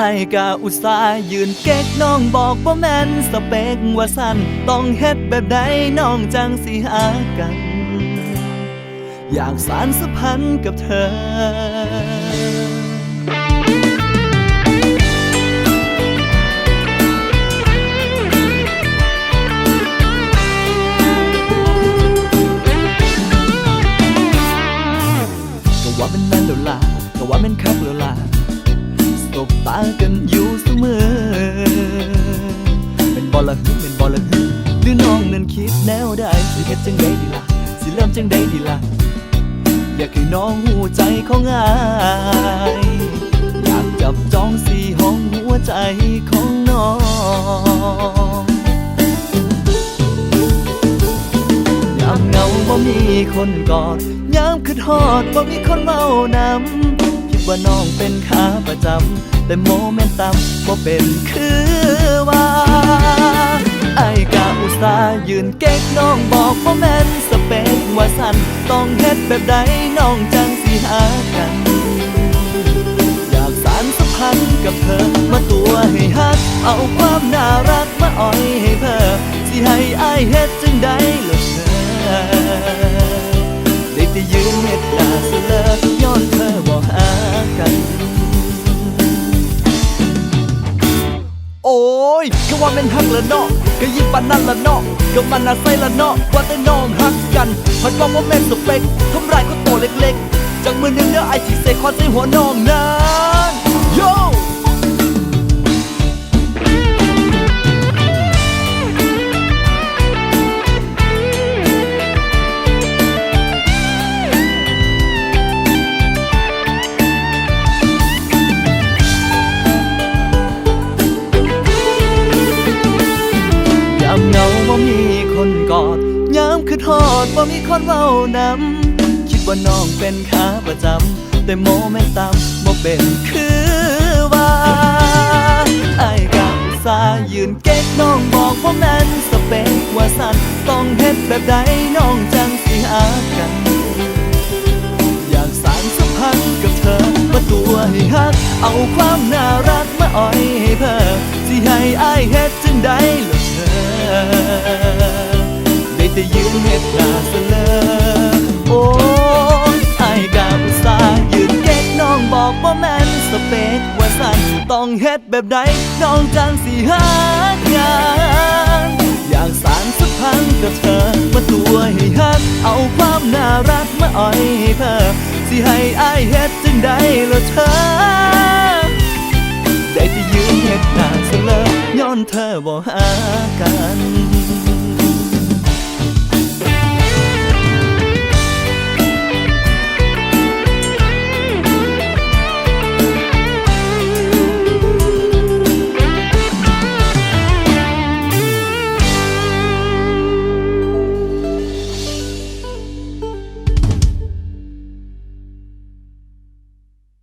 ไอ้กาอุตส่าห์ยืนเก๊กน้องบอกว่าแม่นสเปกว่าสั้นต้องเฮ็ดแบบใดน้องจังสิหากัน อยากสารสัมพันธ์กับเธอก็ว่าเป็นแม่นแล้วล่ะก็ว่าเป็นคักแล้วล่ะ บตากันอยู่เสมอ เป็นบอลละหึเป็นบอลละหึหรือน้องนั้นคิดแนวได้สิเฮ็ดจังใดดีล่ะสิเริ่มจังใดดีล่ะอยากให้น้องหูใจของอายอยากจับจองสีห้องหัวใจของน้องยามเหงาบ่มีคนกอดยามคิดฮอดบ่มีคนเมานำ ว่าน้องเป็นขาประจำแต่โมเมนตัมบ่เป็นคือว่าไอ้กาอุตส่าห์ยืนเก๊กน้องบอกบ่าแม่นสเปกว่าสั่นต้องเฮ็ดแบบใดน้องจังสิหากัน อยากสารสัมพันธ์กับเธอมาตัวให้ฮัก เอาความน่ารักมาอ่อยให้เธอสิให้อายเฮ็ด ยก็ว่าแม่นฮักละเนาะก็ยิ่งปานนั่นละเนาะก็มันน่าใส่ละเนาะว่าแต่น้องฮักกันพัดว่าว่าแม่นสเปกทำไรก็ตัวเล็กๆ จากมือเนื้อเนื้อไอที่เซคอนใส่หัวน้องนั้น บ่มีคนเว้านำคิดว่าน้องเป็นขาประจำแต่โมเมนตัมบ่เป็นคือว่าไอ้กาอุตส่ายืนเก๊กน้องบอกว่าแม่นสเปกว่าสั่นต้องเฮ็ดแบบใดน้องจังสิหากัน อยากสารสัมพันธ์กับเธอมาตัวให้ฮัก เอาความน่ารักมาอ่อยให้เพิ่มสิให้อายเฮ็ดจังใดล่ะเธอได้แต่ยืนเฮ็ดหน้า ว่าแม่นสเปกว่าสั่นต้องเฮ็ดแบบใดน้องจังสิหางานอยากสารสัมพันธ์กับเธอมาตัวให้ฮัก เอาความน่ารักมาอ่อยให้เพิ่มสิให้อายเฮ็ดจังใดละเธอ ได้แต่ยืนเฮ็ดหน้าเสลอย้อนเธอบ่หากัน